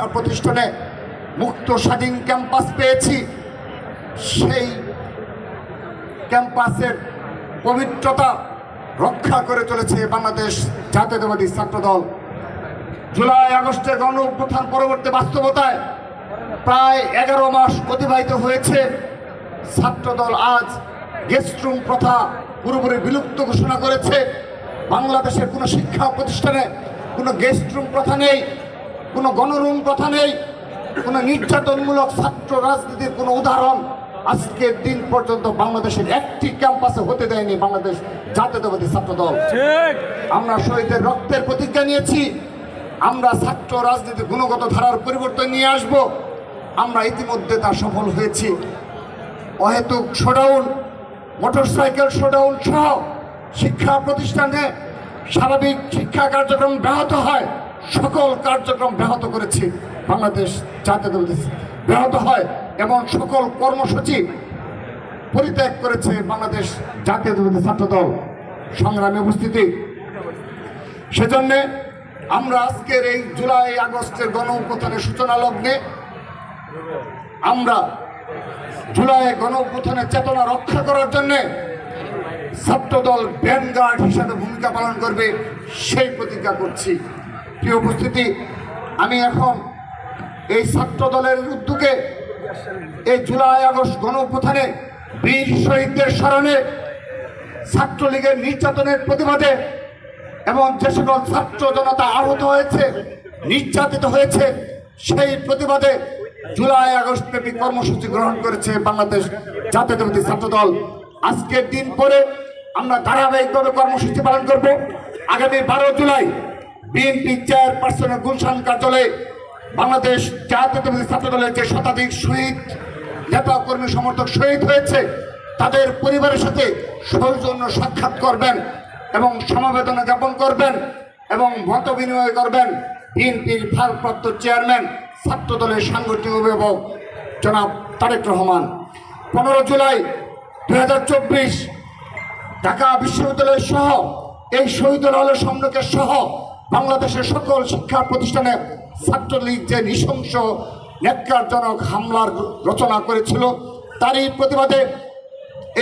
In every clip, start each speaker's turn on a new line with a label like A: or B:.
A: শিক্ষা প্রতিষ্ঠানে মুক্ত স্বাধীন ক্যাম্পাস পেয়েছি। সেই ক্যাম্পাসের পবিত্রতা রক্ষা করে চলেছে বাংলাদেশ জাতীয়তাবাদী ছাত্রদল। জুলাই, আগস্টের গণ অভ্যুত্থান পরবর্তী বাস্তবতায় প্রায় এগারো মাস অতিবাহিত হয়েছে। ছাত্রদল আজ গেস্ট রুম প্রথা পুরোপুরি বিলুপ্ত ঘোষণা করেছে। বাংলাদেশের কোনো শিক্ষা প্রতিষ্ঠানে কোনো গেস্ট রুম প্রথা নেই। কোনো গণরুম কথা নেই কোনো নির্যাতনমূলক ছাত্র রাজনীতির কোনো উদাহরণ আজকের দিন পর্যন্ত বাংলাদেশের একটি ক্যাম্পাসে হতে দেয়নি বাংলাদেশ জাতীয়তাবাদী ছাত্রদল।
B: ঠিক।
A: আমরা শহীদের রক্তের প্রতিজ্ঞা নিয়েছি আমরা ছাত্র রাজনীতির গুণগত ধারার পরিবর্তন নিয়ে আসব আমরা ইতিমধ্যে তা সফল হয়েছি। অহেতুক শোডাউন মোটরসাইকেল শোডাউন সহ শিক্ষা প্রতিষ্ঠানে স্বাভাবিক শিক্ষা কার্যক্রম ব্যাহত হয়। সকল কার্যক্রম ব্যাহত করেছি বাংলাদেশ জাতীয়তাবাদী ব্যাহত হয় এমন সকল কর্মসূচি পরিত্যাগ করেছে বাংলাদেশ জাতীয়তাবাদী ছাত্রদল সংগ্রামে উপস্থিতি। সেজন্যে আমরা আজকের এই জুলাই আগস্টের গণ অভ্যুত্থানের সূচনা লগ্নে আমরা জুলাই গণ অভ্যুত্থানের চেতনা রক্ষা করার জন্যে ছাত্রদল ব্যানগার্ড হিসাবে ভূমিকা পালন করবে সেই প্রতিজ্ঞা করছি। প্রিয় উপস্থিতি, আমি এখন এই ছাত্র দলের উদ্যোগে এই জুলাই আগস্ট গণ অভ্যুত্থানে বীর শহীদদের স্মরণে ছাত্রলীগের নির্যাতনের প্রতিবাদে এবং যে সকল ছাত্র জনতা আহত হয়েছে, নির্যাতিত হয়েছে, সেই প্রতিবাদে জুলাই আগস্ট ব্যাপী কর্মসূচি গ্রহণ করেছে বাংলাদেশ জাতীয়তাবাদী ছাত্র দল। আজকের দিন পরে আমরা ধারাবাহিকভাবে কর্মসূচি পালন করব। আগামী বারো জুলাই বিএনপি চেয়ারপারসনের গুলশান কার্যালয়ে বাংলাদেশ জাতীয়তাবাদী ছাত্র দলের যে শতাধিক শহীদ নেতা কর্মী সমর্থক শহীদ হয়েছে, তাদের পরিবারের সাথে সৌজন্য সাক্ষাৎ করবেন এবং সমবেদনা জ্ঞাপন করবেন এবং মত বিনিময় করবেন বিএনপির ভারপ্রাপ্ত চেয়ারম্যান ছাত্র দলের সাংগঠনিক অভিভাবক জনাব তারেক রহমান। পনেরো জুলাই দু হাজার চব্বিশ ঢাকা বিশ্ববিদ্যালয় সহ এই শহীদ হলের সম্মুখের সহ বাংলাদেশের সকল শিক্ষা প্রতিষ্ঠানে ছাত্রলীগ যে নৃশংস, ন্যাক্কারজনক হামলার রচনা করেছিল, তারই প্রতিবাদে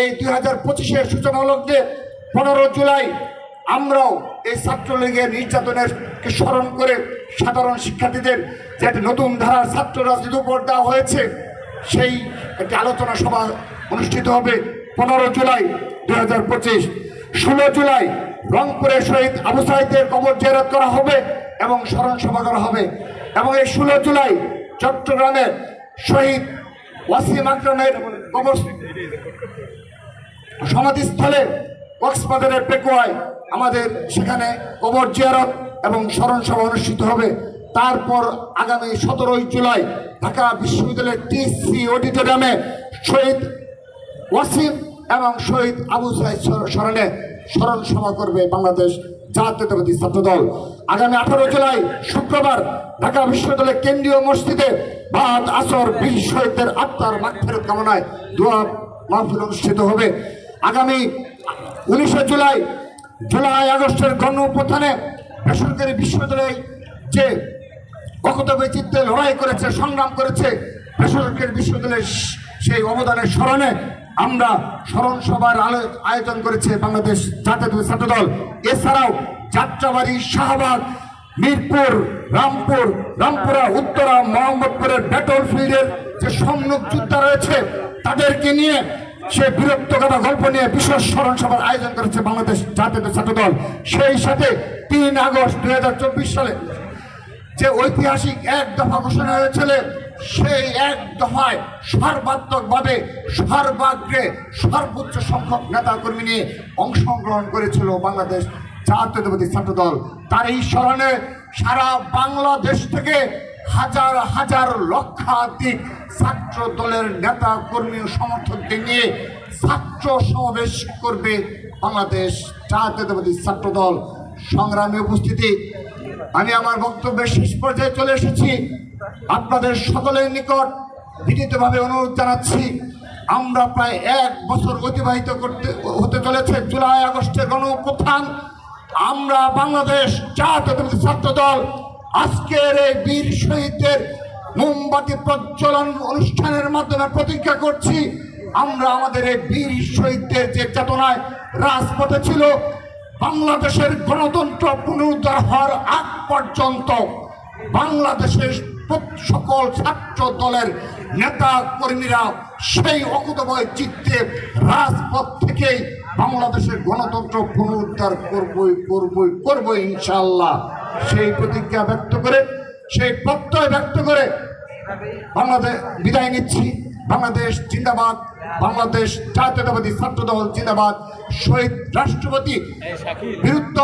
A: এই দুই হাজার পঁচিশের সূচনা লগ্নে পনেরো জুলাই আমরাও এই ছাত্রলীগের নির্যাতনের কে স্মরণ করে সাধারণ শিক্ষার্থীদের যে একটি নতুন ধারার ছাত্র রাজনীতির উপর দেওয়া হয়েছে, সেই একটি আলোচনা সভা অনুষ্ঠিত হবে পনেরো জুলাই দুই হাজার পঁচিশ। ষোলো জুলাই রংপুরের শহীদ আবু সাহিদের কবর জেরত করা হবে এবং স্মরণ সভা করা হবে। এবং এই ষোলো জুলাই চট্টগ্রামের শহীদ ওয়াসিম আকরামের কবর সমাধিস্থলে কক্সবাজারের পেকুয়ায় আমাদের সেখানে কবর জিয়ারত এবং স্মরণ সভা অনুষ্ঠিত হবে। তারপর আগামী সতেরোই জুলাই ঢাকা বিশ্ববিদ্যালয়ের টিসি অডিটোরিয়ামে শহীদ ওয়াসিম এবং শহীদ আবু সাইদ স্মরণে স্মরণ সভা করবে বাংলাদেশ জাতীয়তাবাদী ছাত্রদল। আগামী আঠারো জুলাই, শুক্রবার ঢাকা বিশ্ববিদ্যালয়ের কেন্দ্রীয় মসজিদে ভাত আসর বীর শহীদদের আত্মার মাগফেরত কামনায় দোয়া মাহফিল অনুষ্ঠিত হবে। আগামী উনিশে জুলাই জুলাই, আগস্টের গণ উপথানে বেসরকারি বিশ্ববিদ্যালয় যে অকত বৈচিত্র্যে লড়াই করেছে, সংগ্রাম করেছে, বেসরকারি বিশ্ববিদ্যালয়ের সেই অবদানের স্মরণে আমরা স্মরণ সভার আয়োজন করেছে বাংলাদেশ জাতীয় ছাত্রদল এছাড়াও যাত্রাবাড়ি, শাহবাগ, মিরপুর, রামপুর, রামপুরা, উত্তরা, মোহাম্মদপুরের ব্যাটল ফিল্ডের যে সম্মুখ যোদ্ধা রয়েছে, তাদেরকে নিয়ে সে বিরক্ত কথা গল্প নিয়ে বিশেষ স্মরণ সভার আয়োজন করেছে বাংলাদেশ জাতীয় ছাত্রদল সেই সাথে তিন আগস্ট দু হাজার চব্বিশ সালে যে ঐতিহাসিক এক দফা ঘোষণা হয়েছিল সেই এক দফায় সর্বাত্মকভাবে সর্বাগ্রে সর্বোচ্চ সংখ্যক নেতা কর্মী নিয়ে অংশগ্রহণ করেছিল বাংলাদেশ জাতীয়তাবাদী ছাত্র দল তার এই স্মরণে সারা বাংলাদেশ থেকে হাজার হাজার লক্ষাধিক ছাত্র দলের নেতা কর্মী সমর্থকদের নিয়ে ছাত্র সমাবেশ করবে বাংলাদেশ জাতীয়তাবাদী ছাত্র দল সংগ্রামে উপস্থিতি আমি আমার বক্তব্যের শেষ পর্যায়ে চলে এসেছি। আপনাদের সকলের নিকট বিনীতভাবে অনুরোধ জানাচ্ছি, আমরা প্রায় এক বছর অতিবাহিত করতে, হতে চলেছে জুলাই আগস্টের গণ আমরা বাংলাদেশ জাতীয়তাবাদী ছাত্র দল আজকের এই বীর শহীদদের মোমবাতি প্রজ্বলন অনুষ্ঠানের মাধ্যমে প্রতিজ্ঞা করছি, আমরা আমাদের এই বীর শহীদদের যে চেতনায় রাজপথে ছিল বাংলাদেশের গণতন্ত্র পুনরুদ্ধার হওয়ার আগ পর্যন্ত বাংলাদেশের সকল ছাত্র দলের নেতা কর্মীরা সেই অকুতভয় চিত্তে রাজপথ থেকেই বাংলাদেশের গণতন্ত্র পুনরুদ্ধার করবই করবই করবই ইনশাল্লাহ সেই প্রতিজ্ঞা ব্যক্ত করে, সেই প্রত্যয় ব্যক্ত করে বাংলাদেশ বিদায় নিচ্ছি। বাংলাদেশ জিন্দাবাদ। বাংলাদেশ জাতীয়তাবাদী ছাত্র দল জিন্দাবাদ। শহীদ রাষ্ট্রপতি বিরুদ্ধ